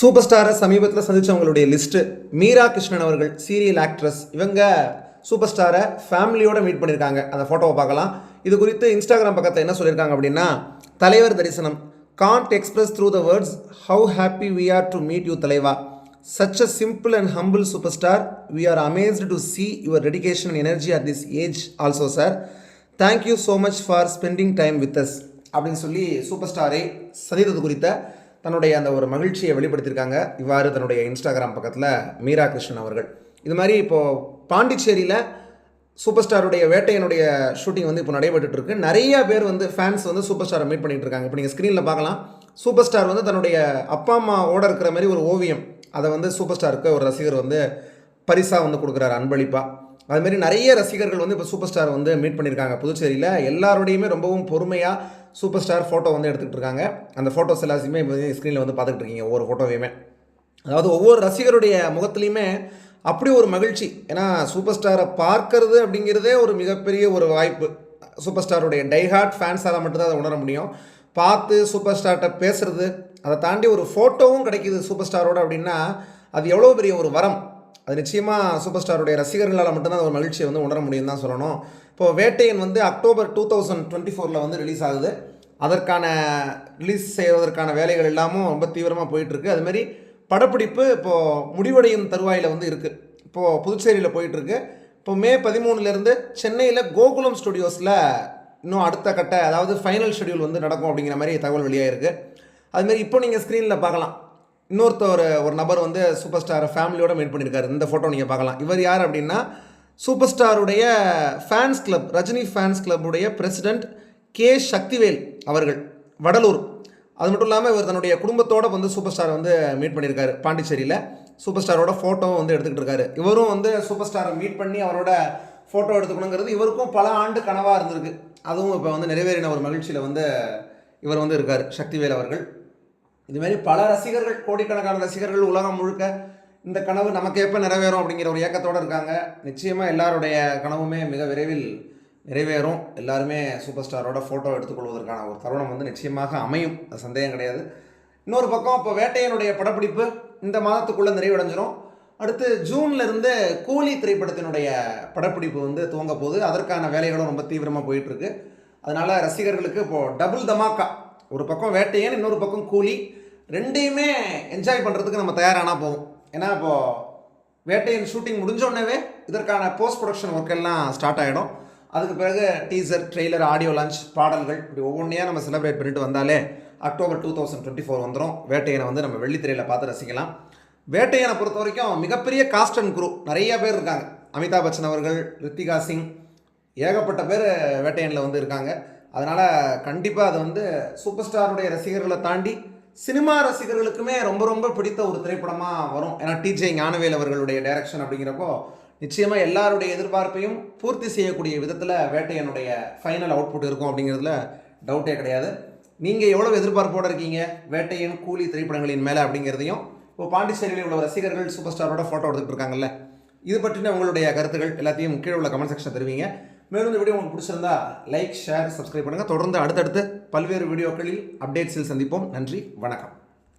Super ஸ்டாரை சமீபத்தில் சந்தித்தவங்களுடைய list Meera Krishnan அவர்கள் serial actress இவங்க சூப்பர் ஸ்டாரை ஃபேமிலியோடு மீட் பண்ணியிருக்காங்க அந்த ஃபோட்டோவை பார்க்கலாம். இது குறித்து இன்ஸ்டாகிராம் பக்கத்தில் என்ன சொல்லியிருக்காங்க அப்படின்னா தலைவர் தரிசனம். Can't express through the words how happy we are to meet you தலைவா. Such a simple and humble super star we are amazed to see your dedication and energy at this age also sir thank you so much for spending time with us அப்படின்னு சொல்லி super ஸ்டாரை சந்தித்தது குறித்த தன்னுடைய அந்த ஒரு மகிழ்ச்சியை வெளிப்படுத்தியிருக்காங்க. இவ்வாறு தன்னுடைய இன்ஸ்டாகிராம் பக்கத்தில் மீரா கிருஷ்ணன் அவர்கள். இது மாதிரி இப்போது பாண்டிச்சேரியில் சூப்பர் ஸ்டாருடைய வேட்டையனுடைய ஷூட்டிங் வந்து இப்போ நடைபெற்றுட்டுருக்கு நிறைய பேர் வந்து ஃபேன்ஸ் வந்து சூப்பர் ஸ்டாரை மீட் பண்ணிகிட்டு இருக்காங்க இப்போ நீங்கள் ஸ்க்ரீனில் பார்க்கலாம். சூப்பர் ஸ்டார் வந்து தன்னுடைய அப்பா அம்மாவோட இருக்கிற மாதிரி ஒரு ஓவியம். அதை வந்து சூப்பர் ஸ்டாருக்கு ஒரு ரசிகர் வந்து பரிசாக வந்து கொடுக்குறாரு அன்பளிப்பாக அதுமாரி நிறைய ரசிகர்கள் வந்து இப்போ சூப்பர் ஸ்டார் வந்து மீட் பண்ணியிருக்காங்க. புதுச்சேரியில் எல்லாரோடையுமே ரொம்பவும் பொறுமையாக சூப்பர் ஸ்டார் ஃபோட்டோ வந்து எடுத்துகிட்டு இருக்காங்க அந்த ஃபோட்டோஸ் எல்லாத்தையுமே இப்போ ஸ்க்ரீனில் வந்து பார்த்துக்கிட்டு இருக்கீங்க ஒவ்வொரு ஃபோட்டோவையுமே. அதாவது ஒவ்வொரு ரசிகருடைய முகத்துலையுமே அப்படி ஒரு மகிழ்ச்சி. ஏன்னா சூப்பர் ஸ்டாரை பார்க்கறது அப்படிங்கிறதே ஒரு மிகப்பெரிய ஒரு வாய்ப்பு. சூப்பர் ஸ்டாருடைய டைஹார்ட் ஃபேன்ஸால் மட்டும்தான் அதை உணர முடியும். பார்த்து சூப்பர் ஸ்டார்கிட்ட பேசுகிறது அதை தாண்டி ஒரு ஃபோட்டோவும் கிடைக்கிது சூப்பர் ஸ்டாரோட அப்படின்னா அது எவ்வளோ பெரிய ஒரு வரம். அது நிச்சயமாக சூப்பர் ஸ்டாருடைய ரசிகர்களால் மட்டும்தான் ஒரு மகிழ்ச்சியை வந்து உணர முடியும் தான் சொல்லணும். இப்போது வேட்டையன் வந்து அக்டோபர் டூ தௌசண்ட் டுவெண்ட்டி ஃபோரில் வந்து ரிலீஸ் ஆகுது. அதற்கான ரிலீஸ் செய்வதற்கான வேலைகள் எல்லாமும் ரொம்ப தீவிரமாக போயிட்டுருக்கு. அதுமாரி படப்பிடிப்பு இப்போது முடிவடையும் தருவாயில் வந்து இருக்குது இப்போது புதுச்சேரியில் போயிட்டுருக்கு. இப்போ மே பதிமூணுலேருந்து சென்னையில் கோகுலம் ஸ்டுடியோஸில் இன்னும் அடுத்த கட்ட அதாவது ஃபைனல் ஷெட்யூல் வந்து நடக்கும் அப்படிங்கிற மாதிரி தகவல் வெளியாகிருக்கு அதுமாரி இப்போ நீங்கள் ஸ்க்ரீனில் பார்க்கலாம். இன்னொருத்தர் ஒரு நபர் வந்து சூப்பர் ஸ்டாரை ஃபேமிலியோட மீட் பண்ணியிருக்காரு இந்த ஃபோட்டோ நீங்கள் பார்க்கலாம். இவர் யார் அப்படின்னா சூப்பர் ஸ்டாருடைய ஃபேன்ஸ் கிளப் ரஜினி ஃபேன்ஸ் கிளப்புடைய பிரசிடெண்ட் கே. சக்திவேல் அவர்கள் வடலூர். அது மட்டும் இல்லாமல் இவர் தன்னுடைய குடும்பத்தோடு வந்து சூப்பர் ஸ்டார் வந்து மீட் பண்ணியிருக்காரு பாண்டிச்சேரியில். சூப்பர் ஸ்டாரோட ஃபோட்டோவும் வந்து எடுத்துக்கிட்டு இருக்காரு. இவரும் வந்து சூப்பர் ஸ்டாரை மீட் பண்ணி அவரோட ஃபோட்டோ எடுத்துக்கணுங்கிறது இவருக்கும் பல ஆண்டு கனவாக இருந்திருக்கு. அதுவும் இப்போ வந்து நிறைவேறின ஒரு மகிழ்ச்சியில் வந்து இவர் வந்து இருக்கார் சக்திவேல் அவர்கள். இதுமாரி பல ரசிகர்கள் கோடிக்கணக்கான ரசிகர்கள் உலகம் முழுக்க இந்த கனவு நமக்கு எப்போ நிறைவேறும் அப்படிங்கிற ஒரு ஏக்கத்தோடு இருக்காங்க. நிச்சயமாக எல்லாருடைய கனவுமே மிக விரைவில் நிறைவேறும். எல்லாருமே சூப்பர் ஸ்டாரோட ஃபோட்டோ எடுத்துக்கொள்வதற்கான ஒரு தருணம் வந்து நிச்சயமாக அமையும். அது சந்தேகம் கிடையாது. இன்னொரு பக்கம் இப்போ வேட்டையனுடைய படப்பிடிப்பு இந்த மாதத்துக்குள்ளே நிறைவடைஞ்சிரும். அடுத்து ஜூன்லேருந்து கூலி திரைப்படத்தினுடைய படப்பிடிப்பு வந்து துவங்க போகுது. அதற்கான வேலைகளும் ரொம்ப தீவிரமாக போயிட்டுருக்கு அதனால் அதனால ரசிகர்களுக்கு இப்போது டபுள் தமாக்கா ஒரு பக்கம் வேட்டையன் இன்னொரு பக்கம் கூலி. ரெண்டையுமே என்ஜாய் பண்ணுறதுக்கு நம்ம தயாரானால் போதும் ஏன்னா இப்போது வேட்டையன் ஷூட்டிங் முடிஞ்ச இதற்கான போஸ்ட் ப்ரொடக்ஷன் ஒர்க் எல்லாம் ஸ்டார்ட் ஆகிடும் அதுக்கு பிறகு டீசர் ட்ரெய்லர் ஆடியோ லான்ச் பாடல்கள் இப்படி ஒவ்வொன்றையாக நம்ம செலிப்ரேட் பண்ணிட்டு வந்தாலே October two thousand twenty four வந்துடும் வேட்டையனை வந்து நம்ம வெள்ளித்திரையில் பார்த்து ரசிக்கலாம். வேட்டையனை பொறுத்த வரைக்கும் மிகப்பெரிய காஸ்ட் அண்ட் குரூ நிறைய பேர் இருக்காங்க. அமிதாப் பச்சன் அவர்கள் ரித்திகா சிங் ஏகப்பட்ட பேர் வேட்டையனில் வந்து இருக்காங்க. அதனால் கண்டிப்பாக அது வந்து சூப்பர் ஸ்டாருடைய ரசிகர்களை தாண்டி சினிமா ரசிகர்களுக்குமே ரொம்ப ரொம்ப பிடித்த ஒரு திரைப்படமாக வரும். ஏன்னா டிஜே ஞானவேல் அவர்களுடைய டைரக்ஷன் அப்படிங்கிறப்போ நிச்சயமாக எல்லாருடைய எதிர்பார்ப்பையும் பூர்த்தி செய்யக்கூடிய விதத்தில் வேட்டையனுடைய ஃபைனல் அவுட்புட் இருக்கும் அப்படிங்கிறதுல டவுட்டே கிடையாது. நீங்கள் எவ்வளோ எதிர்பார்ப்போடு இருக்கீங்க? வேட்டையன் கூலி திரைப்படங்களின் மேலே அப்படிங்கிறதையும் இப்போ பாண்டிச்சேரியில் உள்ள ரசிகர்கள் சூப்பர் ஸ்டாரோட ஃபோட்டோ எடுத்துகிட்டு இருக்காங்கல்ல இது பற்றின உங்களுடைய கருத்துக்கள் எல்லாத்தையும் கீழே உள்ள கமெண்ட் செக்ஷன் தருவீங்க. மேலும் இந்த வீடியோ உங்களுக்கு பிடிச்சிருந்தா லைக் ஷேர் சப்ஸ்கிரைப் பண்ணுங்கள் தொடர்ந்து அடுத்தடுத்து பல்வேறு வீடியோக்களில் அப்டேட்ஸில் சந்திப்போம். நன்றி வணக்கம்.